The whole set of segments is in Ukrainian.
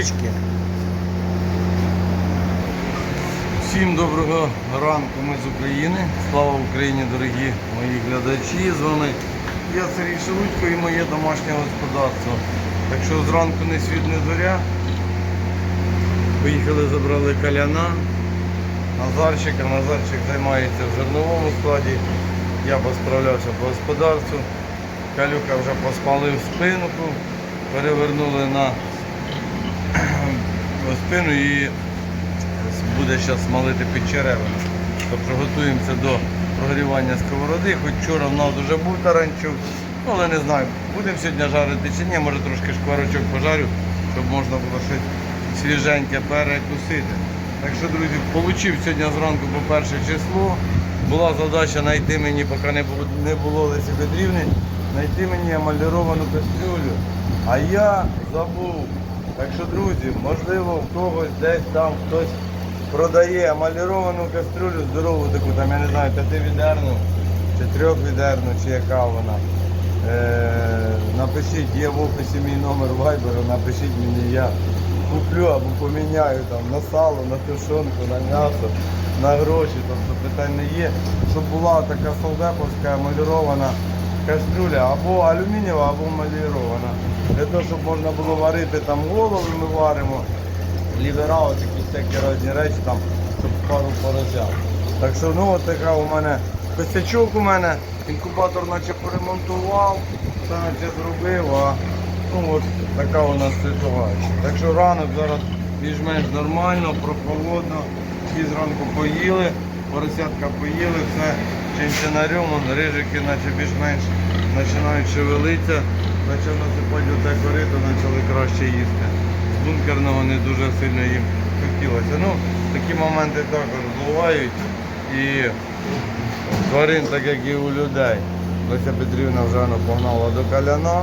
Кусючки. Всім доброго ранку, ми з України. Слава Україні, дорогі мої глядачі. З вами я Сергій Шелудько і моє домашнє господарство. Так що зранку не світ, не зоря. Поїхали, забрали каляна. Назарчика. Назарчик займається в зерновому складі. Я посправлявся по господарству. Калюка вже поспалив спинку, перевернули на спину і буде зараз смалити під черевину. Тобто готуємося до прогрівання сковороди. Хоч вчора в нас вже був таранчук, ну, але не знаю, будемо сьогодні жарити чи ні, може трошки шкварочок пожарю, щоб можна було щось свіженьке перекусити. Так що, друзі, отримав сьогодні зранку по перше число. Була задача знайти мені, поки не було, не було Лесі Петрівни, знайти мені емаліровану кастрюлю. А я забув. Так що, друзі, можливо, в когось десь там хтось продає емаліровану кастрюлю здорову таку, там я не знаю, п'ятивідерну чи трьохвідерну, чи яка вона. Е, напишіть, є в описі мій номер вайберу, напишіть мені, я куплю або поміняю там на сало, на тушонку, на м'ясо, на гроші, тобто питань не є. Щоб була така солдеповська емалірована кастрюля або алюмінієва, або емалірована. Для того, щоб можна було варити там голови, ми варимо, лівера, такі всякі різні речі, там, щоб пару поросят. Так що ну от така у мене косячок у мене, інкубатор наче поремонтував, наче зробив, а ну от така у нас ситуація. Так що ранок зараз більш-менш нормально, прохолодно, всі зранку поїли, поросятка поїли, все чинчинарем, рижики наче більш-менш починають шевелитися, почав насипати оте корито, почали краще їсти. З бункерного не дуже сильно їм хотілося. Ну, такі моменти також бувають. І тварин, так як і у людей. Леся Петрівна вже ну, погнала до каляна.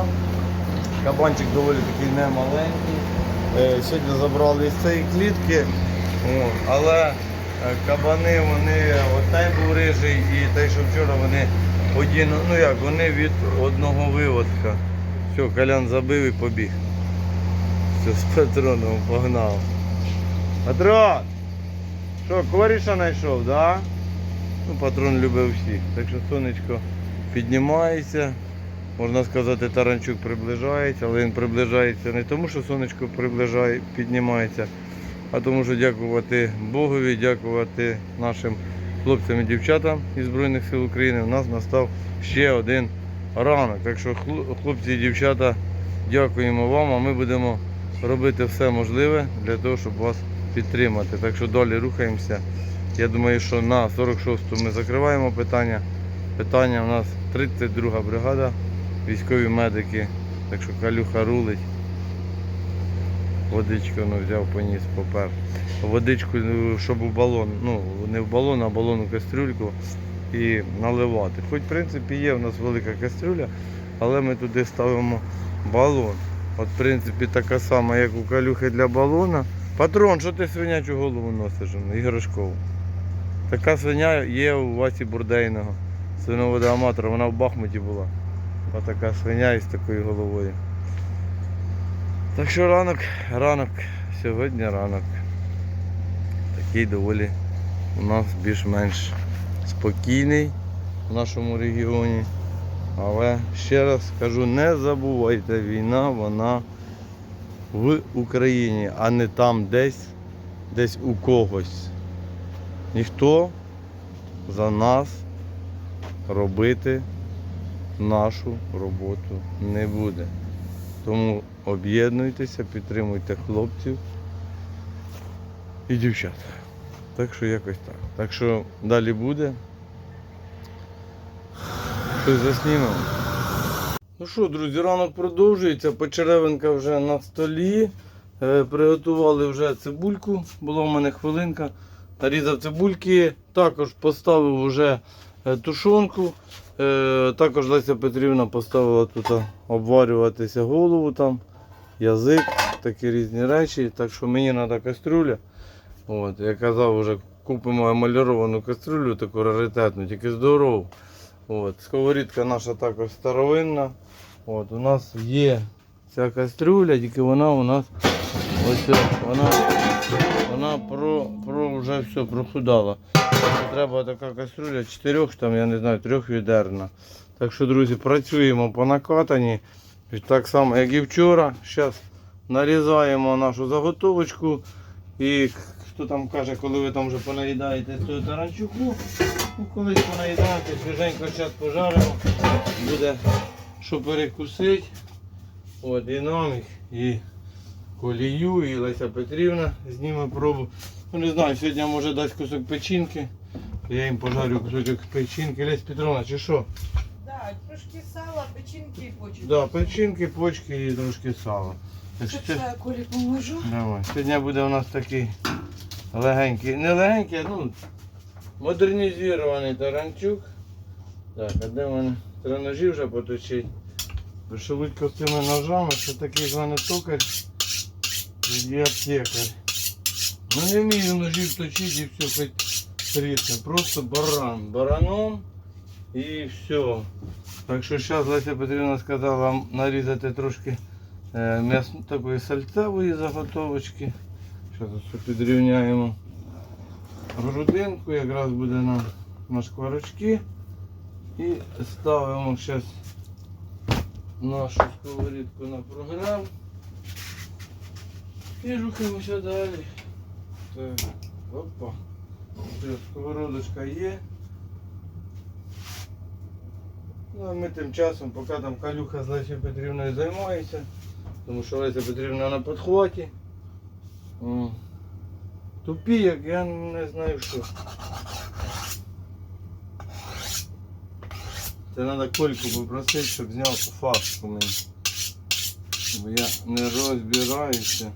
Кабанчик доволі такий немаленький. Е, Сьогодні забрали з цієї клітки, але кабани, вони, отай був рижий і той, що вчора вони один, ну як, вони від одного виводка. Все, калян забив і побіг. Все, з патроном погнав. Патрон! Що, коріша знайшов, да? Ну, патрон любив всіх. Так що сонечко піднімається. Можна сказати, таранчук приближається, але він приближається не тому, що сонечко приближає, піднімається, а тому, що дякувати Богові, дякувати нашим хлопцям і дівчатам із Збройних сил України. У нас настав ще один ранок. Так що, хлопці і дівчата, дякуємо вам, а ми будемо робити все можливе для того, щоб вас підтримати. Так що далі рухаємося. Я думаю, що на 46-ту ми закриваємо питання. Питання у нас 32 бригада, військові медики. Так що калюха рулить. Водичку ну, взяв, поніс, попер. Водичку, ну, щоб у балон, ну не в балон, а в балонну кастрюльку і наливати. Хоч в принципі є у нас велика кастрюля, але ми туди ставимо балон. От в принципі така сама, як у калюхи для балона. Патрон, що ти свинячу голову носиш? ну, Іграшкову. Така свиня є у Васі Бурдейного, свиноводоаматора, вона в Бахмуті була. Ось така свиня із такою головою. Так що ранок, ранок, сьогодні ранок. Такий доволі у нас більш-менш спокійний в нашому регіоні. Але ще раз скажу, не забувайте, війна, вона в Україні, а не там десь, десь у когось. Ніхто за нас робити нашу роботу не буде. Тому об'єднуйтеся, підтримуйте хлопців і дівчат. Так що якось так. Так що далі буде. Щось заснімемо. Ну що, друзі, ранок продовжується, почеревинка вже на столі. Е, Приготували вже цибульку, була в мене хвилинка. Нарізав цибульки, також поставив вже е, тушонку. Е, Також Леся Петрівна поставила тут обварюватися голову там, язик, такі різні речі. Так що мені треба кастрюля. От, я казав, вже купимо емаліровану кастрюлю, таку раритетну, тільки здорову. От, сковорідка наша також старовинна. От, у нас є ця кастрюля, тільки вона у нас ось вона, вона про, про вже все прохудала. Треба така кастрюля чотирьох, там, я не знаю, трьохвідерна. Так що, друзі, працюємо по накатанні. І Так само, як і вчора. Зараз нарізаємо нашу заготовочку. І хто там каже, коли ви там вже понаїдаєте цього таранчуку, ну колись понаїдаєте, свіженько час пожаримо, буде що перекусити. От і нам, їх, і колію, і Леся Петрівна зніме пробу. Ну не знаю, сьогодні може дасть кусок печінки. Я їм пожарю кусочок печінки. Лесь Петровна, чи що? Да, трошки сала, печінки і почки. Да, печінки, почки і трошки сала. Так що це я Колі поможу? Давай. Сьогодні буде у нас такий легенький, не легенький, а ну, модернізований таранчук. Так, а де в мене треба ножі вже поточити? Бо що з цими ножами, що такий з мене токар і аптекар. Ну не вмію ножів точити і все хоч трісне. Просто баран. Бараном і все. Так що зараз Леся Петрівна сказала нарізати трошки е, м'яс такої сальцевої заготовочки. Зараз підрівняємо грудинку, якраз буде на, на шкварочки. І ставимо зараз нашу сковорідку на програм. І рухаємося далі. Так, опа. Сковородочка є. Ну, ми тим часом, поки там Калюха з Лесією Петрівною займається, тому що Леся Петрівна на підхваті. Тупі, як я не знаю що. Це треба Кольку попросити, щоб зняв фаску мені. Бо я не розбираюся.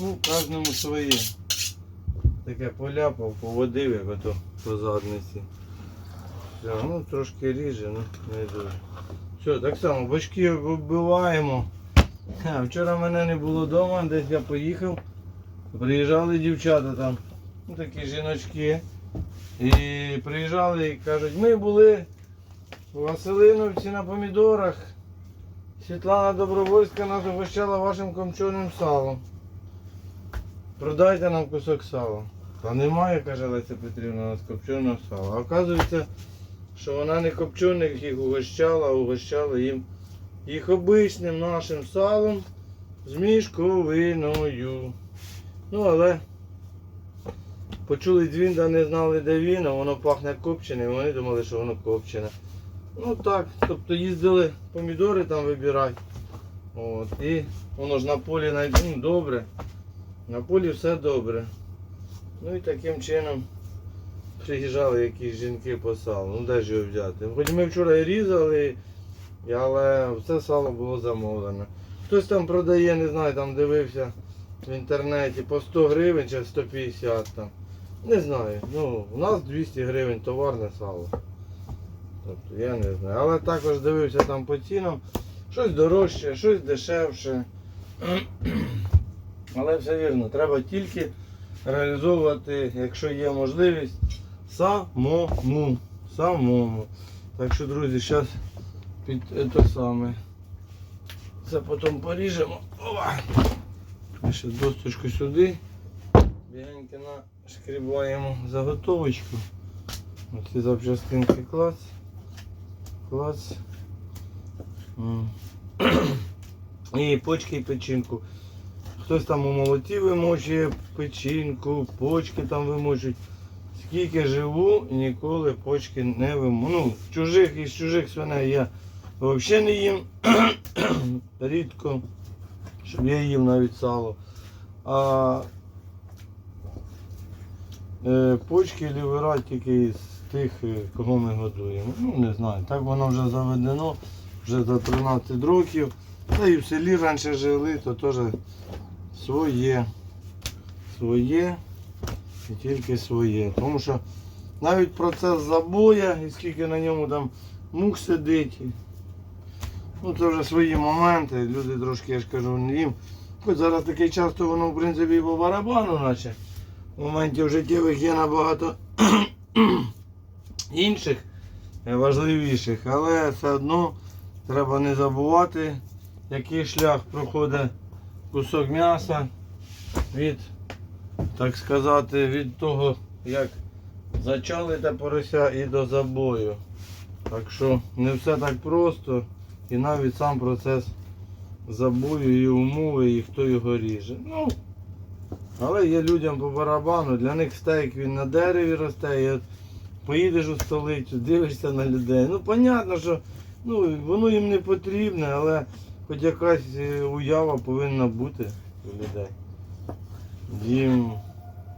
Ну, кожному своє. Таке поляпав, поводив, як ото по задниці. Все, ну трошки ріже, ну не дуже. Все, так само, бочки вбиваємо. Вчора мене не було вдома, десь я поїхав. Приїжджали дівчата там, ну такі жіночки. І приїжджали і кажуть, ми були у Василиновці на помідорах. Світлана Добровольська нас угощала вашим комчоним салом. Продайте нам кусок сала. Та немає, каже Леся Петрівна, у нас копченого сала. А оказується, що вона не копчених їх угощала, а угощала їм їх обичним нашим салом з мішковиною. Ну, але почули дзвін, да не знали, де він, а воно пахне копченим, вони думали, що воно копчене. Ну так, тобто їздили помідори там вибирати. От, і воно ж на полі ну, добре. На полі все добре. Ну і таким чином приїжджали якісь жінки по салу. Ну де ж його взяти? Хоч ми вчора і різали, але все сало було замовлено. Хтось там продає, не знаю, там дивився в інтернеті по 100 гривень чи 150 там. Не знаю. Ну, у нас 200 гривень товарне сало. Тобто я не знаю. Але також дивився там по цінам. Щось дорожче, щось дешевше. Але все вірно, треба тільки реалізовувати, якщо є можливість, самому. Самому. Так що, друзі, зараз під те саме. Це потім поріжемо. Ова! Ще досточку сюди. Бігенько нашкрібаємо заготовочку. Оці запчастинки клац. Клац. І почки і печінку. Хтось там у молоті вимочує печінку, почки там вимочують. Скільки живу, ніколи почки не вимочую. Ну, з чужих із чужих свиней я взагалі не їм. Рідко, щоб я їм навіть сало. А е, почки лівера тільки з тих, е, кого ми годуємо. Ну не знаю, так воно вже заведено, вже за 13 років. Та і в селі раніше жили, то теж своє. Своє і тільки своє. Тому що навіть процес забоя, і скільки на ньому там мух сидить. Ну це вже свої моменти. Люди трошки, я ж кажу, їм. Хоч зараз такий час, то воно в принципі по барабану, наче. Моментів життєвих є набагато інших е, важливіших, але все одно треба не забувати, який шлях проходить кусок м'яса від, так сказати, від того, як зачали те порося і до забою. Так що не все так просто і навіть сам процес забою і умови, і хто його ріже. Ну, але є людям по барабану, для них стейк він на дереві росте, і от поїдеш у столицю, дивишся на людей. Ну, понятно, що ну, воно їм не потрібне, але хоч якась е, уява повинна бути у людей. Їм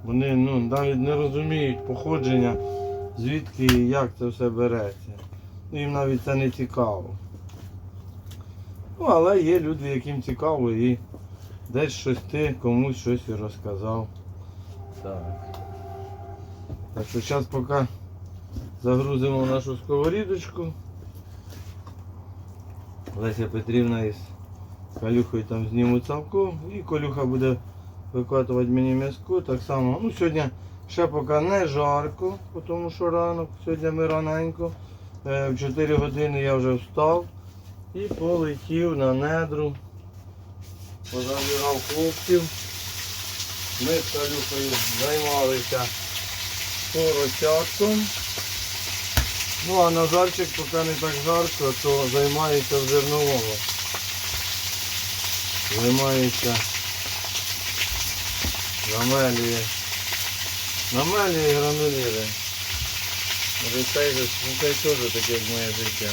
вони ну, навіть не розуміють походження, звідки і як це все береться. Їм навіть це не цікаво. Ну, але є люди, яким цікаво і десь щось ти комусь щось і розказав. Так. Так що зараз поки загрузимо нашу сковорідочку. Леся Петрівна із Калюхою там знімуть цавку і Колюха буде викатувати мені м'язку. Так само. Ну, сьогодні ще поки не жарко, тому що ранок. Сьогодні ми раненько. Е, В 4 години я вже встав і полетів на недру. Позабирав хлопців. Ми з Калюхою займалися поросятком. Ну а Назарчик, поки не так жарко, то займається в зерновому. Займається намелює. Намелює і грануліри. Може цей, же- ну, цей теж таке, як моє життя.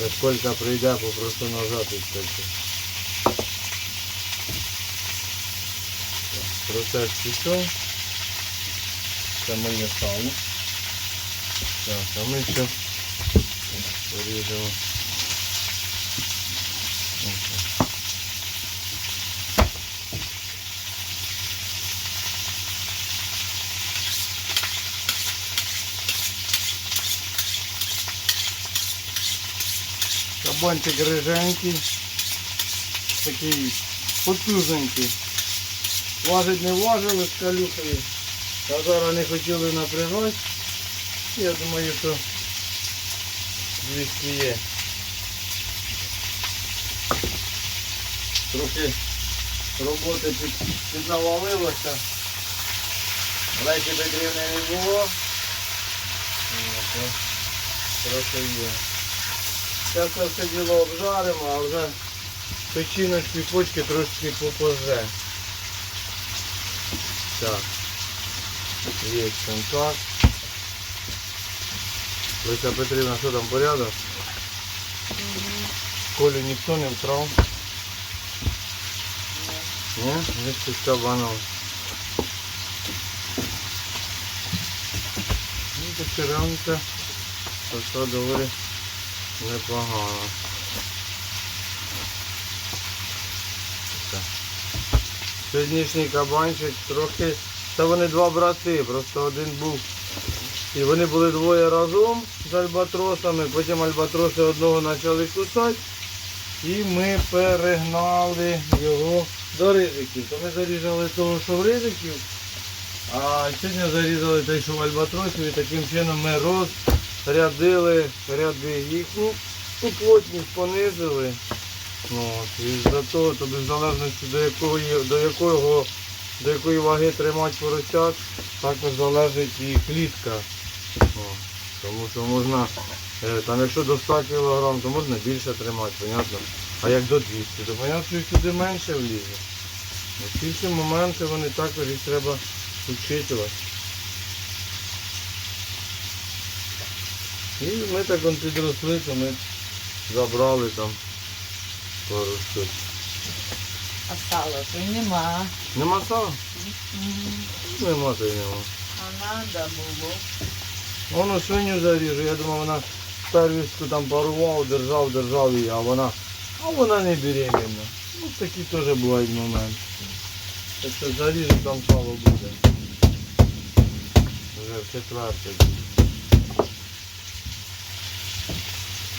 Як Колька прийде, попрошу назад відкрити. Процес пішов. Це моє сало. Так, а ми ще поріжемо. Кабанчик риженький, такий потужненький. Важить не важили з калюхою. Та зараз не хотіли напрягати. Я думаю, що 200 є. Трохи роботи під, піднавалилося. Лесі Петрівни не було. Ні, Трохи є. Зараз це все діло обжаримо, а вже печіночки, почки трошки попозе. Так. Є контакт. Леся Петрівна, що там порядок? Колю ніхто не вкрав. Ні? Ні, з кабаном. Ну, печерянка. Пішла доволі непогано. Сьогоднішній кабанчик трохи. Це вони два брати, просто один був. І вони були двоє разом з альбатросами, потім альбатроси одного почали кусати. І ми перегнали його до ризиків. То ми зарізали того, що в ризиків, а сьогодні зарізали той, що в альбатросів, і таким чином ми розрядили ряди їхню, ну, плотність понизили. Ну, От, і за того, то без залежності до якої, до якого, до якої ваги тримати поросят, також залежить і клітка. О, тому що можна, е, там якщо до 100 кг, то можна більше тримати, понятно. А як до 200, то понятно, що сюди менше влізе. Ці всі моменти вони також їх треба учитувати. І ми так підросли, то ми забрали там Пару штук. А сала то й нема. Нема сала? М, Нема то й нема. А надо було. Воно свиню заріжу, я думав, вона первістку там парував, держав, держав її, а вона, а вона не беременна. Ну такі теж бувають моменти. Так що заріжу там сало буде. Вже в четверте.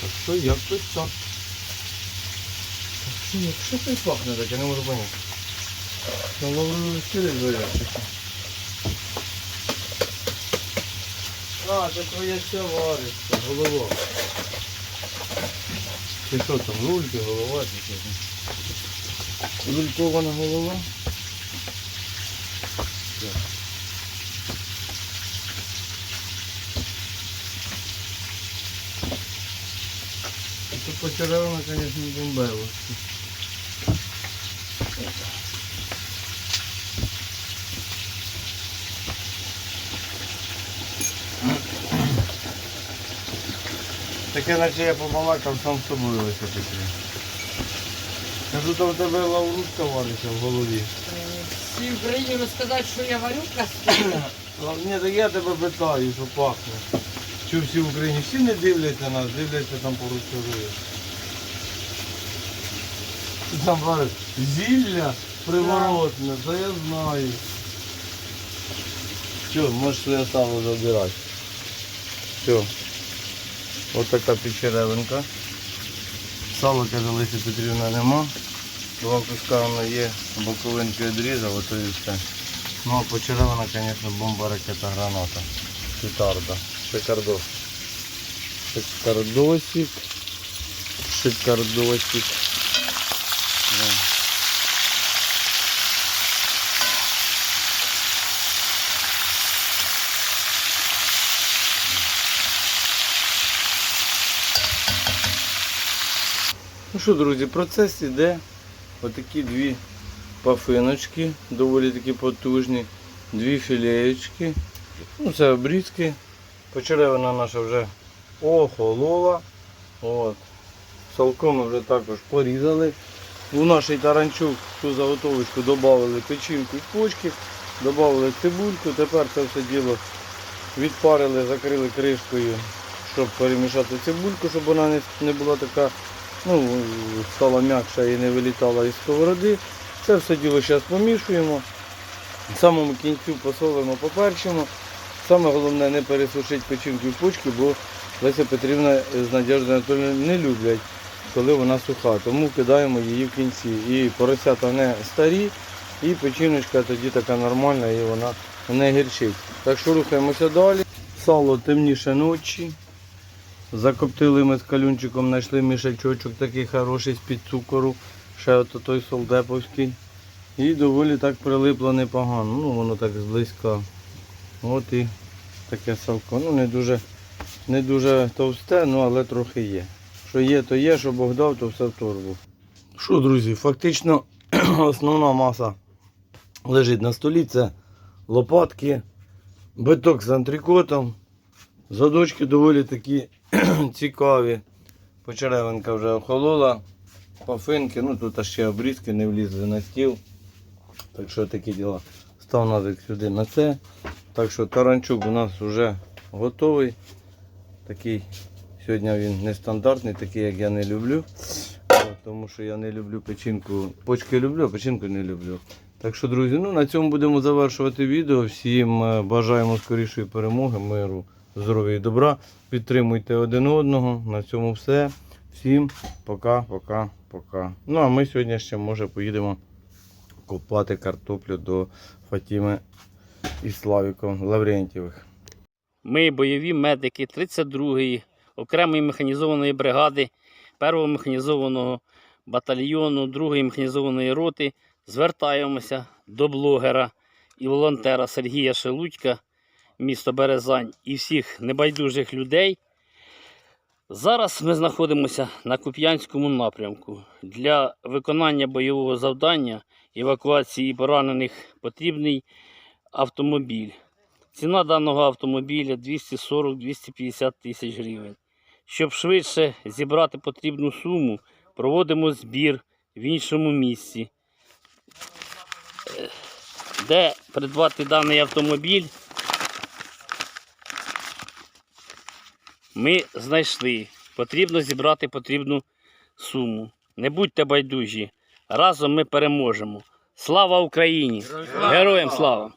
Так що якось так. Так що як що це пахне я не можу поняти. Ну, лавровий стілець горячий. А, це твоя ця вариться, голова. Ти що там, рульки, голова чи що? Рулькована голова? Это почеревано, конечно, бомбево. Таке наче я побалакав сам з собою ось таке. Кажу, то в тебе лаврушка вариться в голові. Всій Україні розказати, що я варю кастрюлю. Лав- Ні, так я тебе питаю, що пахне. Чи всі в Україні всі не дивляться нас, дивляться там поруч чужої. Ти Там вариш зілля приворотне, це я знаю. Все, можеш своє сало забирати. Все. Ось така печеревинка. Сала, каже, Леся Петрівна нема. Два куска воно є, боковинки відрізав, ото і все. Ну а почеревина, звісно, бомба, ракета, граната. Петарда. Шикардос. Шикардосик. Шикардосик. Що, друзі, процес іде. Отакі дві пафиночки, доволі такі потужні, дві філеєчки. Ну, це обрізки. Почеревина наша вже охолола. От. Салко ми вже також порізали. У наш таранчук цю заготовочку додали печінку і почки, додали цибульку. Тепер це все діло відпарили, закрили кришкою, щоб перемішати цибульку, щоб вона не була така, ну, стала м'якша і не вилітала із сковороди. Це все діло зараз помішуємо. В самому кінцю посолимо, поперчимо. Саме головне не пересушити печінку і почки, бо Леся Петрівна з Надеждою Анатольовною не люблять, коли вона суха. Тому кидаємо її в кінці. І поросята не старі, і печіночка тоді така нормальна і вона не гірчить. Так що рухаємося далі. Сало темніше ночі. Закоптили ми з калюнчиком, знайшли мішачочок такий хороший з-під цукору. Ще ото той солдеповський. І доволі так прилипло непогано. Ну воно так зблизька. От і таке салко. Ну не дуже, не дуже товсте, ну але трохи є. Що є, то є, що Бог дав, то все в торбу. Що, друзі, фактично основна маса лежить на столі. Це лопатки, биток з антрикотом. Задочки доволі такі цікаві. Почеревинка вже охолола. Пафинки, ну тут ще обрізки не влізли на стіл. Так що такі діла. Став назик сюди на це. Так що таранчук у нас вже готовий. Такий сьогодні він нестандартний, такий як я не люблю. Тому що я не люблю печінку. Почки люблю, а печінку не люблю. Так що, друзі, ну на цьому будемо завершувати відео. Всім е, бажаємо скорішої перемоги, миру, здоров'я і добра. Підтримуйте один одного. На цьому все. Всім пока, пока, пока. Ну а ми сьогодні ще може поїдемо копати картоплю до Фатіми і Славіком Лаврентьєвих. Ми бойові медики 32-ї окремої механізованої бригади 1-го механізованого батальйону 2-ї механізованої роти звертаємося до блогера і волонтера Сергія Шелудька, місто Березань і всіх небайдужих людей. Зараз ми знаходимося на Куп'янському напрямку. Для виконання бойового завдання евакуації поранених потрібний автомобіль. Ціна даного автомобіля 240-250 тисяч гривень. Щоб швидше зібрати потрібну суму, проводимо збір в іншому місці. Де придбати даний автомобіль? Ми знайшли. Потрібно зібрати потрібну суму. Не будьте байдужі. Разом ми переможемо. Слава Україні! Героям слава!